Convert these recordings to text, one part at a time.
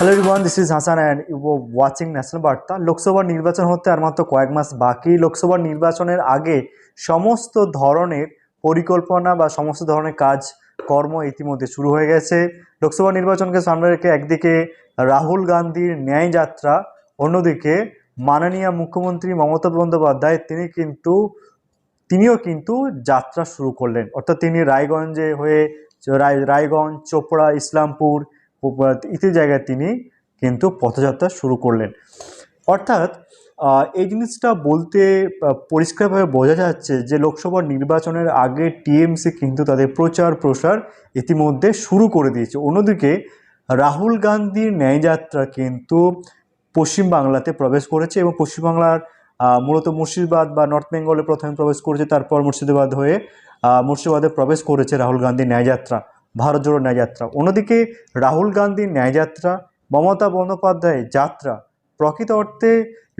Hello everyone this is Hasan and you watching national Barta Lok Sabha নির্বাচন হতে আর মাত্র কয়েক মাস বাকি। লোকসভা নির্বাচনের আগে সমস্ত ধরনের পরিকল্পনা বা সমস্ত ধরনের কাজ, কর্ম ইতিমধ্যে শুরু হয়ে গেছে। লোকসভা নির্বাচনকে সামনে রেখে একদিকে রাহুল গান্ধীর ন্যায় যাত্রা, অন্যদিকে মাননীয় মুখ্যমন্ত্রী মমতা বন্দ্যোপাধ্যায়, তিনি কিন্তু, তিনিও কিন্তু যাত্রা শুরু করলেন। অর্থাৎ তিনি রায়গঞ্জে হয়ে, রায়, রায়গঞ্জ, চোপড়া, ইসলামপুর ইত্যাদি জায়গায় তিনি কিন্তু পথযাত্রা শুরু করলেন। অর্থাৎ এই জিনিসটা বলতে পরিষ্কারভাবে বোঝা যাচ্ছে যে লোকসভা নির্বাচনের আগে টিএমসি কিন্তু তাদের প্রচার প্রসার ইতিমধ্যে শুরু করে দিয়েছে। অন্যদিকে, রাহুল গান্ধীর ন্যায়যাত্রা কিন্তু পশ্চিমবাংলাতে প্রবেশ করেছে এবং পশ্চিমবাংলার মূলত মুর্শিদাবাদ বা নর্থ বেঙ্গলে প্রথমে প্রবেশ করেছে, তারপর মুর্শিদাবাদ হয়ে মুর্শিদাবাদে প্রবেশ করেছে রাহুল গান্ধীর ন্যায়যাত্রা। ভারত জোড়ো ন্যায়যাত্রা। অন্যদিকে রাহুল গান্ধীর ন্যায়যাত্রা, মমতা বন্দ্যোপাধ্যায়ের যাত্রা প্রকৃত অর্থে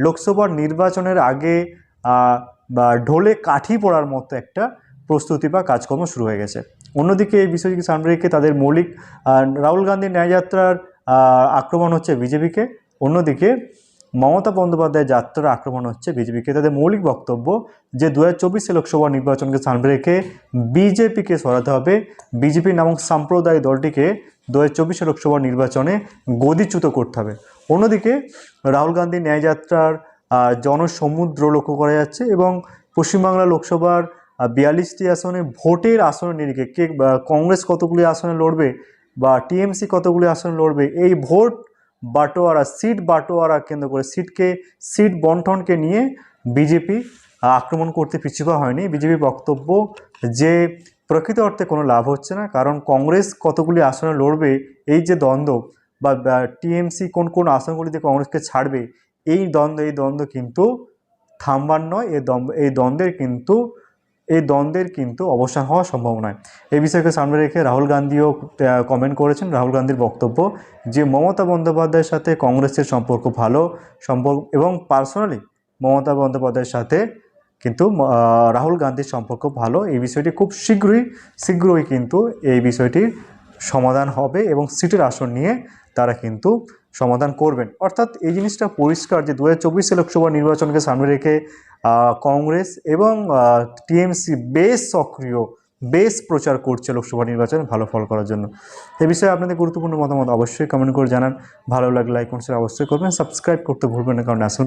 লোকসভার নির্বাচনের আগে বা ঢোলে কাঠি পড়ার মতো একটা প্রস্তুতি বা কাজকর্ম শুরু হয়ে গেছে। অন্যদিকে এই বিষয়টিকে সামনে তাদের মৌলিক রাহুল গান্ধীর ন্যায়যাত্রার আক্রমণ হচ্ছে বিজেপিকে। অন্যদিকে মমতা বন্দ্যোপাধ্যায়ের যাত্রার আক্রমণ হচ্ছে বিজেপিকে তাদের মৌলিক বক্তব্য যে দু হাজার লোকসভা নির্বাচনকে সামনে রেখে বিজেপিকে সরাতে হবে, বিজেপি নামক সাম্প্রদায়িক দলটিকে দু হাজার লোকসভা নির্বাচনে গদিচ্যুত করতে হবে। অন্যদিকে রাহুল গান্ধী ন্যায়যাত্রার জনসমুদ্র লক্ষ্য করা যাচ্ছে এবং পশ্চিমবাংলা লোকসভার বিয়াল্লিশটি আসনে ভোটের আসনে নিরিখে কে কংগ্রেস কতগুলি আসনে লড়বে বা, টিএমসি কতগুলি আসনে লড়বে, এই ভোট বাটোয়ারা, সিট বাটোয়ারা কেন্দ্র করে, সিটকে, সিট বন্টনকে নিয়ে বিজেপি আক্রমণ করতে পিছুপা হয়নি। বিজেপির বক্তব্য যে প্রকৃত অর্থে কোনো লাভ হচ্ছে না, কারণ কংগ্রেস কতগুলি আসনে লড়বে, এই যে দ্বন্দ্ব বা টিএমসি কোন কোন আসনগুলিতে কংগ্রেসকে ছাড়বে, এই দ্বন্দ্ব এই দ্বন্দ্ব কিন্তু থামবার নয় এই দ্বন্দ্ব, এই দ্বন্দ্বের কিন্তু এই দ্বন্দ্বের কিন্তু অবসান হওয়া সম্ভব নয় এই বিষয়কে সামনে রেখে রাহুল গান্ধীও কমেন্ট করেছেন। রাহুল গান্ধীর বক্তব্য যে, মমতা বন্দ্যোপাধ্যায়ের সাথে কংগ্রেসের সম্পর্ক ভালো, সম্পর্ক এবং পার্সোনালি মমতা বন্দ্যোপাধ্যায়ের সাথে কিন্তু রাহুল গান্ধীর সম্পর্ক ভালো। এই বিষয়টি খুব শীঘ্রই শীঘ্রই কিন্তু এই বিষয়টির সমাধান হবে এবং সিটের আসন নিয়ে তারা কিন্তু সমাধান করবেন। অর্থাৎ এই জিনিসটা পরিষ্কার যে দু হাজার লোকসভা নির্বাচনকে সামনে রেখে কংগ্রেস এবং টিএমসি বেশ সক্রিয়, বেশ প্রচার করছে লোকসভা নির্বাচনে ভালো ফল করার জন্য। এ বিষয়ে আপনাদের গুরুত্বপূর্ণ মতামত অবশ্যই কমেন্ট করে জানান। ভালো লাগলে কমেন্ট অবশ্যই করবেন সাবস্ক্রাইব করতে ভুলবেন না, কারণ ন্যাশনাল